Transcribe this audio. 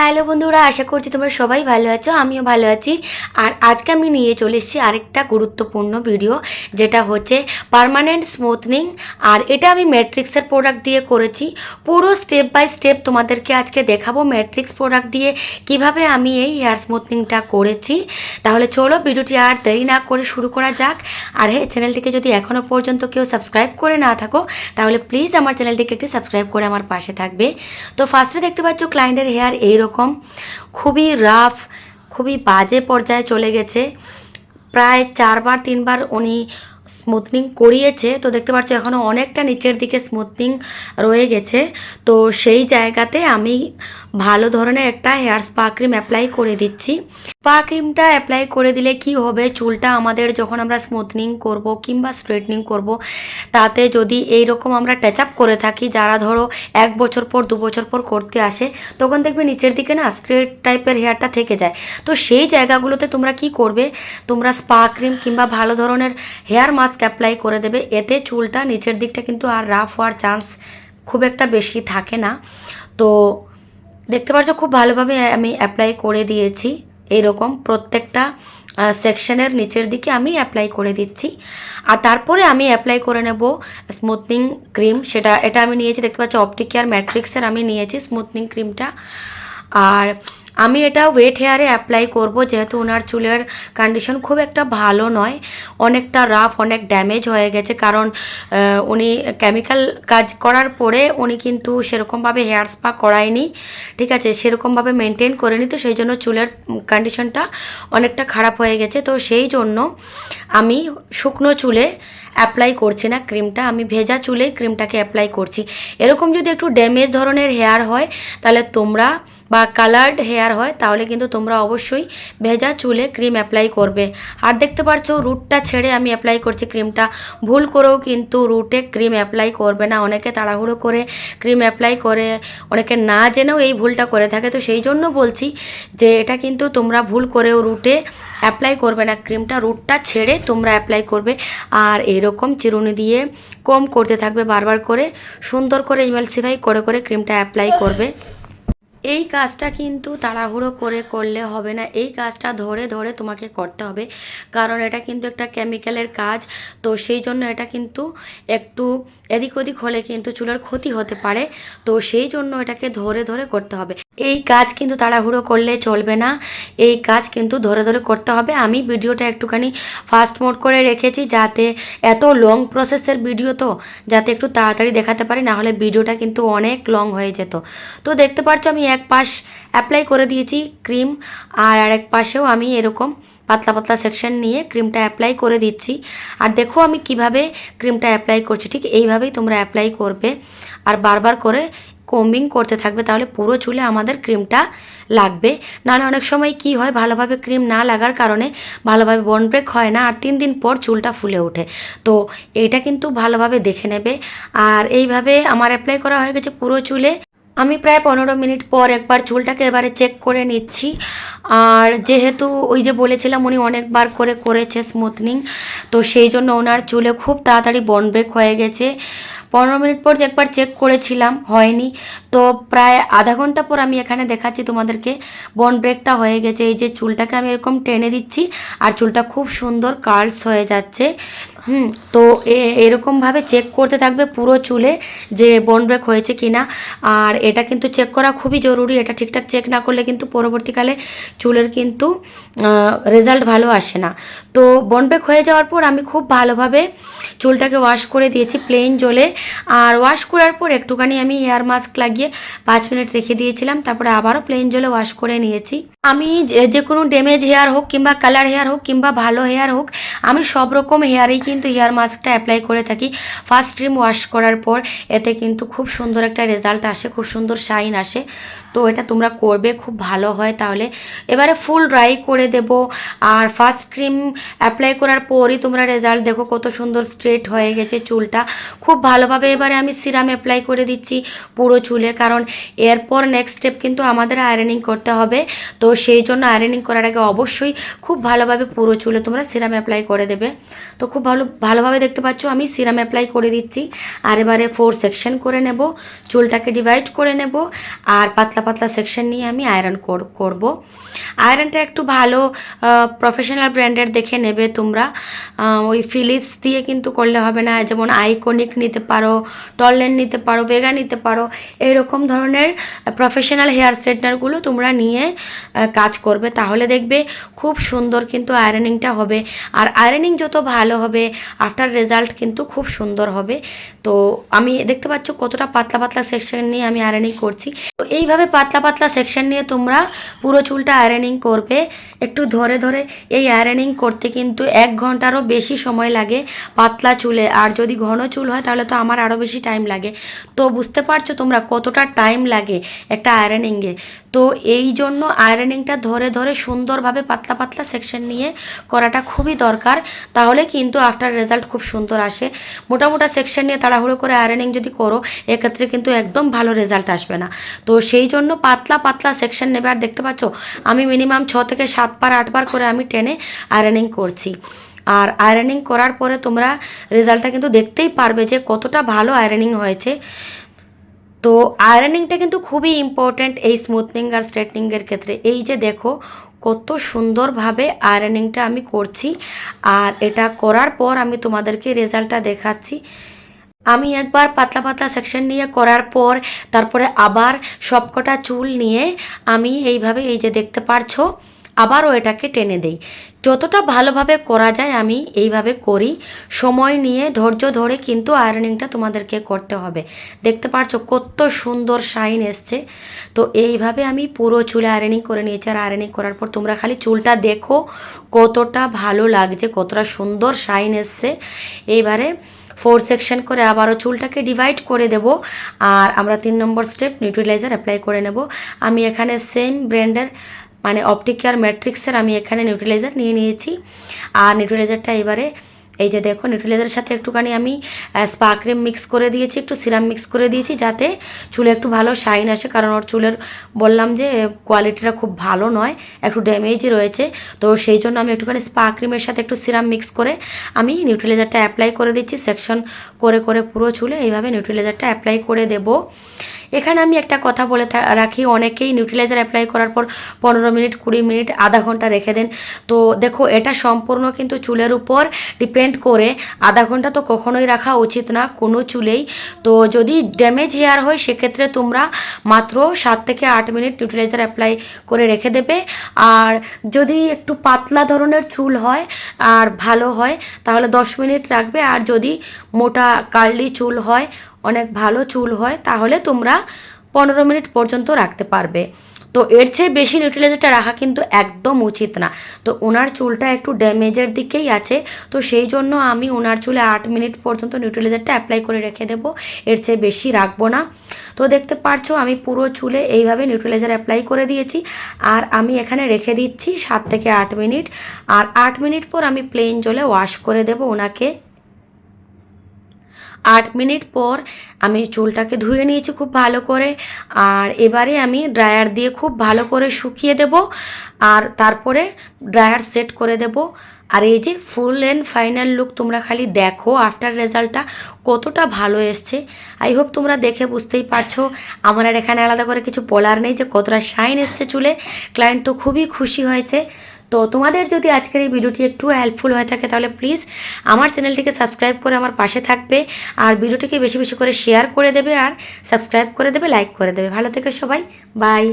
Hello বন্ধুরা, আশা করছি তোমরা সবাই ভালো আছো, আমিও ভালো আছি। আর আজকে আমি নিয়ে চলে এসেছি আরেকটা গুরুত্বপূর্ণ ভিডিও যেটা হচ্ছে পার্মানেন্ট স্মুথনিং আর এটা আমি ম্যাট্রিক্সের প্রোডাক্ট দিয়ে করেছি। পুরো স্টেপ বাই স্টেপ তোমাদেরকে আজকে দেখাবো ম্যাট্রিক্স প্রোডাক্ট দিয়ে, কীভাবে আমি এই হেয়ার স্মুথনিংটা করেছি। তাহলে চলো ভিডিওটি আর দেরি না করে শুরু করা যাক। আর হ্যাঁ চ্যানেলটিকে যদি এখনও পর্যন্ত কেউ সাবস্ক্রাইব করে না থাকো, তাহলে প্লিজ আমার চ্যানেলটিকে একটি সাবস্ক্রাইব করে আমার পাশে থাকবে। তো ফার্স্টে দেখতে পাচ্ছ ক্লায়েন্টের হেয়ার এইরকম খুবই রাফ খুবই বাজে পর্যায়ে চলে গেছে। প্রায় চারবার, তিনবার উনি স্মুথনিং করিয়েছে। তো দেখতে পাচ্ছ এখনও অনেকটা নিচের দিকে স্মুথনিং রয়ে গেছে। তো সেই জায়গাতে আমি ভালো ধরনের একটা হেয়ার স্পা ক্রিম অ্যাপ্লাই করে দিচ্ছি। স্পা ক্রিমটা অ্যাপ্লাই করে দিলে কি হবে? চুলটা আমাদের যখন আমরা স্মুথনিং করব কিংবা স্ট্রেটনিং করব, তাতে যদি এই রকম আমরা টাচ আপ করে থাকি, যারা ধরো এক বছর পর, দু বছর পর করতে আসে, তখন দেখবে নিচের দিকে না স্ট্রেট টাইপের হেয়ারটা থেকে যায়। তো সেই জায়গাগুলোতে তোমরা কি করবে? তোমরা স্পা ক্রিম কিংবা ভালো ধরনের হেয়ার মাস্ক অ্যাপ্লাই করে দেবে। এতে চুলটা নিচের দিকটা কিন্তু আর রাফ হওয়ার চান্স খুব একটা বেশি থাকে না। তো দেখতে পাচ্ছ খুব ভালোভাবে আমি অ্যাপ্লাই করে দিয়েছি। এইরকম প্রত্যেকটা সেকশনের নিচের দিকে আমি অ্যাপ্লাই করে দিচ্ছি। আর তারপরে আমি অ্যাপ্লাই করে নেব স্মুথনিং ক্রিম সেটা, এটা আমি নিয়েছি, দেখতে পাচ্ছি অপটিকেয়ার ম্যাট্রিক্সের আমি নিয়েছি স্মুথনিং ক্রিমটা আর আমি এটা ওয়েট হেয়ারে অ্যাপ্লাই করব, যেহেতু ওনার চুলের কন্ডিশন খুব একটা ভালো নয়। অনেকটা রাফ অনেক ড্যামেজ হয়ে গেছে, কারণ উনি কেমিক্যাল কাজ করার পরে উনি কিন্তু সেরকমভাবে হেয়ার স্পা করায়নি, ঠিক আছে? সেরকমভাবে মেনটেন করেনি, তো সেই জন্য চুলের কন্ডিশনটা অনেকটা খারাপ হয়ে গেছে। তো সেই জন্য আমি শুকনো চুলে অ্যাপ্লাই করছি না ক্রিমটা আমি ভেজা চুলেই ক্রিমটাকে অ্যাপ্লাই করছি। এরকম যদি একটু ড্যামেজ ধরনের হেয়ার হয়, তাহলে তোমরা বা কালার্ড হেয়ার হয়, তাহলে কিন্তু তোমরা অবশ্যই ভেজা চুলে ক্রিম অ্যাপ্লাই করবে। আর দেখতে পাচ্ছো রুটটা ছেড়ে আমি অ্যাপ্লাই করছি ক্রিমটা ভুল করেও কিন্তু রুটে ক্রিম অ্যাপ্লাই করবে না। অনেকে তাড়াহুড়ো করে ক্রিম অ্যাপ্লাই করে, অনেকে না জেনেও এই ভুলটা করে থাকে। তো সেই জন্য বলছি যে, এটা কিন্তু তোমরা ভুল করেও রুটে অ্যাপ্লাই করবে না। ক্রিমটা রুটটা ছেড়ে তোমরা অ্যাপ্লাই করবে। আর এরকম চিরুনি দিয়ে কম করতে থাকবে বারবার করে। সুন্দর করে ইমালসিফাই করে করে ক্রিমটা অ্যাপ্লাই করবে। এই কাজটা কিন্তু তাড়াহুড়ো করে করলে হবে না। এই কাজটা ধরে ধরে তোমাকে করতে হবে। কারণ এটা কিন্তু একটা কেমিক্যালের কাজ। তো সেই জন্য এটা কিন্তু একটু এদিক ওদিক হলে কিন্তু চুলের ক্ষতি হতে পারে। তো সেই জন্য এটাকে ধরে ধরে করতে হবে। এই কাজ কিন্তু তাড়াহুড়ো করলে চলবে না। এই কাজ কিন্তু ধরে ধরে করতে হবে। আমি ভিডিওটা একটুখানি ফাস্ট মোড করে রেখেছি যাতে এত লং প্রসেসের ভিডিও তো যাতে একটু তাড়াতাড়ি দেখাতে পারি, না হলে ভিডিওটা কিন্তু অনেক লং হয়ে যেত। তো দেখতে পাচ্ছ আমি এক পাশ অ্যাপ্লাই করে দিয়েছি ক্রিম আর আরেক পাশেও আমি এরকম পাতলা পাতলা সেকশন নিয়ে ক্রিমটা অ্যাপ্লাই করে দিচ্ছি। আর দেখো আমি কীভাবে ক্রিমটা অ্যাপ্লাই করছি, ঠিক এইভাবেই তোমরা অ্যাপ্লাই করবে। আর বারবার করে কম্বিং করতে থাকবে, তাহলে পুরো চুলে আমাদের ক্রিমটা লাগবে। নাহলে অনেক সময় কি হয়, ভালোভাবে ক্রিম না লাগার কারণে ভালোভাবে বন ব্রেক হয় না, আর তিন দিন পর চুলটা ফুলে ওঠে। তো এইটা কিন্তু ভালোভাবে দেখে নেবে। আর এইভাবে আমার অ্যাপ্লাই করা হয়ে গেছে পুরো চুলে। আমি প্রায় পনেরো মিনিট পর একবার চুলটাকে এবারে চেক করে নিচ্ছি। আর যেহেতু ওই যে বলেছিলাম, উনি অনেকবার করে করেছে স্মুথনিং তো সেই জন্য ওনার চুলে খুব তাড়াতাড়ি বন ব্রেক হয়ে গেছে। পনেরো মিনিট পর একবার চেক করেছিলাম, হয়নি। তো প্রায় আধা ঘণ্টা পর আমি এখানে দেখাচ্ছি তোমাদেরকে। বন ব্রেকটা হয়ে গেছে। এই যে চুলটাকে আমি এরকম টেনে দিচ্ছি, আর চুলটা খুব সুন্দর কার্লস হয়ে যাচ্ছে। হুম, তো এরকমভাবে চেক করতে থাকবে পুরো চুলে যে বন ব্রেক হয়েছে কি না আর এটা কিন্তু চেক করা খুবই জরুরি, এটা ঠিকঠাক চেক না করলে কিন্তু পরবর্তীকালে চুলের কিন্তু রেজাল্ট ভালো আসে না। তো বন ব্রেক হয়ে যাওয়ার পর আমি খুব ভালোভাবে চুলটাকে ওয়াশ করে দিয়েছি প্লেন জলে। আর ওয়াশ করার পর একটুখানি আমি হেয়ার মাস্ক লাগিয়ে পাঁচ মিনিট রেখে দিয়েছিলাম, তারপরে আবারও প্লেন জলে ওয়াশ করে নিয়েছি। আমি যে- যে কোনো ড্যামেজ হেয়ার হোক কিংবা কালার হেয়ার হোক কিংবা ভালো হেয়ার হোক, আমি সব রকম হেয়ারেই কিন্তু হেয়ার মাস্কটা অ্যাপ্লাই করে থাকি। ফার্স্ট ক্রিম ওয়াশ করার পর এতে কিন্তু খুব সুন্দর একটা রেজাল্ট আসে, খুব সুন্দর শাইন আসে। তো এটা তোমরা করবে, খুব ভালো হয় তাহলে। এবারে ফুল ড্রাই করে দেব। আর ফার্স্ট ক্রিম অ্যাপ্লাই করার পরই তোমরা রেজাল্ট দেখো কত সুন্দর স্ট্রেট হয়ে গেছে চুলটা। খুব ভালোভাবে এবারে আমি সিরাম অ্যাপ্লাই করে দিচ্ছি পুরো চুলে, কারণ এরপর নেক্সট স্টেপ কিন্তু আমাদের আয়রনিং করতে হবে। তো সেই জন্য আয়রনিং করার আগে অবশ্যই খুব ভালোভাবে পুরো চুলে তোমরা সিরাম অ্যাপ্লাই করে দেবে। তো খুব ভালো, ভালোভাবে দেখতে পাচ্ছ আমি সিরাম অ্যাপ্লাই করে দিচ্ছি। আর এবারে ফোর সেকশন করে নেব। চুলটাকে ডিভাইড করে নেব। আর পাতলা পাতলা পাতলা সেকশন নিয়ে আমি আয়রন করব। আয়রনটা একটু ভালো প্রফেশনাল ব্র্যান্ডের দেখে নেবে তোমরা। ওই ফিলিপস দিয়ে কিন্তু করলে হবে না। যেমন আইকনিক নিতে পারো টললেন নিতে পারো ভেগা নিতে পারো, এরকম ধরনের প্রফেশনাল হেয়ার স্ট্রেটনারগুলো তোমরা নিয়ে কাজ করবে। তাহলে দেখবে খুব সুন্দর কিন্তু আয়রনিংটা হবে। আর আয়রনিং যত ভালো হবে আফটার রেজাল্ট কিন্তু খুব সুন্দর হবে। তো আমি দেখতে পাচ্ছ কতটা পাতলা পাতলা সেকশন নিয়ে আমি আয়রনিং করছি। তো এইভাবে পাতলা পাতলা সেকশন নিয়ে তোমরা পুরো চুলটা আয়রনিং করবে। একটু ধরে ধরে এই আয়রনিং করতে কিন্তু এক ঘন্টারও বেশি সময় লাগে পাতলা চুলে। আর যদি ঘন চুল হয়, তাহলে তো আমার আরও বেশি টাইম লাগে। তো বুঝতে পারছ তোমরা কতটা টাইম লাগে একটা আয়রনিংয়ে তো এই জন্য আয়রনিংটা ধরে ধরে সুন্দরভাবে পাতলা পাতলা সেকশন নিয়ে করাটা খুবই দরকার। তাহলে কিন্তু আফটার রেজাল্ট খুব সুন্দর আসে। মোটা মোটা সেকশন নিয়ে তাড়াহুড়ো করে আয়রনিং যদি করো, এক্ষেত্রে কিন্তু একদম ভালো রেজাল্ট আসবে না। তো সেই জন্য পাতলা পাতলা সেকশন নেবে। আর দেখতে পাচ্ছ, আমি মিনিমাম ছ থেকে সাতবার আটবার করে আমি টেনে আয়রনিং করছি। আর আয়রনিং করার পরে তোমরা রেজাল্টটা কিন্তু দেখতেই পারবে যে কতটা ভালো আয়রনিং হয়েছে। তো আয়রনিংটা কিন্তু খুবই ইম্পর্ট্যান্ট এই স্মুথনিং আর স্ট্রেটনিংয়ের ক্ষেত্রে। এই যে দেখো, কত সুন্দরভাবে আয়রনিংটা আমি করছি আর এটা করার পর আমি তোমাদেরকে রেজাল্টটা দেখাচ্ছি। আমি একবার পাতলা পাতলা সেকশন নিয়ে করার পর তারপরে আবার সবকটা চুল নিয়ে আমি এইভাবে এই যে দেখতে পারছ আবারও এটাকে টেনে দেই। যতটা ভালোভাবে করা যায় আমি এইভাবে করি। সময় নিয়ে, ধৈর্য ধরে কিন্তু আয়রনিংটা তোমাদেরকে করতে হবে। দেখতে পারছ কত সুন্দর শাইন এসছে। তো এইভাবে আমি পুরো চুলে আয়রনিং করে নিয়েছি আর আয়রনিং করার পর তোমরা খালি চুলটা দেখো কতটা ভালো লাগছে, কতটা সুন্দর শাইন এসছে। এইবারে ফোর সেকশন করে আবারও চুলটাকে ডিভাইড করে দেব আর আমরা তিন নম্বর স্টেপ নিউট্রিলাইজার অ্যাপ্লাই করে নেব। আমি এখানে সেম ব্র্যান্ডের মানে অপটিকার ম্যাট্রিক্সের আমি এখানে নিউট্রিলাইজার নিয়ে নিয়েছি। আর নিউট্রিলাইজারটা এবারে এই যে দেখো নিউট্রিলাইজারের সাথে একটুখানি আমি স্পা ক্রিম মিক্স করে দিয়েছি, একটু সিরাম মিক্স করে দিয়েছি যাতে চুলে একটু ভালো শাইন আসে। কারণ ওর চুলের, বললাম যে কোয়ালিটিটা খুব ভালো নয়, একটু ড্যামেজই রয়েছে। তো সেই জন্য আমি একটুখানি স্পা ক্রিমের সাথে একটু সিরাম মিক্স করে আমি নিউট্রিলাইজারটা অ্যাপ্লাই করে দিচ্ছি। সেকশন করে করে পুরো চুলে এইভাবে নিউট্রিলাইজারটা অ্যাপ্লাই করে দেব। এখানে আমি একটা কথা বলে রাখি, অনেকেই নিউট্রিলাইজার অ্যাপ্লাই করার পর পনেরো মিনিট, কুড়ি মিনিট, আধা ঘণ্টা রেখে দেন। তো দেখো, এটা সম্পূর্ণ কিন্তু চুলের উপর ডিপেন্ড করে। আধা ঘণ্টা তো কখনোই রাখা উচিত না, কোনো চুলেই। তো যদি ড্যামেজ হেয়ার হয়, সেক্ষেত্রে তোমরা মাত্র সাত থেকে আট মিনিট নিউট্রিলাইজার অ্যাপ্লাই করে রেখে দেবে। আর যদি একটু পাতলা ধরনের চুল হয় আর ভালো হয়, তাহলে দশ মিনিট রাখবে। আর যদি মোটা কার্লি চুল হয় অনেক ভালো চুল হয়, তাহলে তোমরা পনেরো মিনিট পর্যন্ত রাখতে পারবে। তো এর চেয়ে বেশি নিউট্রিলাইজারটা রাখা কিন্তু একদম উচিত না। তো ওনার চুলটা একটু ড্যামেজের দিকেই আছে, তো সেই জন্য আমি ওনার চুলে আট মিনিট পর্যন্ত নিউট্রিলাইজারটা অ্যাপ্লাই করে রেখে দেবো, এর চেয়ে বেশি রাখব না। তো দেখতে পারছ, আমি পুরো চুলে এইভাবে নিউট্রিলাইজার অ্যাপ্লাই করে দিয়েছি, আর আমি এখানে রেখে দিচ্ছি সাত থেকে আট মিনিট, আর আট মিনিট পর আমি প্লেন জলে ওয়াশ করে দেবো ওনাকে আট মিনিট পর আমি চুলটাকে ধুয়ে নিয়েছি খুব ভালো করে। আর এবারে আমি ড্রায়ার দিয়ে খুব ভালো করে শুকিয়ে দেব। আর তারপরে ড্রায়ার সেট করে দেব। আর এই যে ফুল অ্যান্ড ফাইনাল লুক তোমরা খালি দেখো আফটার রেজাল্টটা কতটা ভালো এসছে। আই হোপ তোমরা দেখে বুঝতেই পারছ। আমার আর এখানে আলাদা করে কিছু বলার নেই যে কতটা শাইন এসছে চুলে। ক্লায়েন্ট তো খুবই খুশি হয়েছে। তো তোমাদের যদি আজকের এই ভিডিওটি একটু হেল্পফুল হয়ে থাকে তাহলে প্লিজ আমার চ্যানেলটিকে সাবস্ক্রাইব করে আমার পাশে থাকবে আর ভিডিওটিকে বেশি বেশি করে শেয়ার করে দেবে আর সাবস্ক্রাইব করে দেবে লাইক করে দেবে। ভালো থেকে সবাই। বাই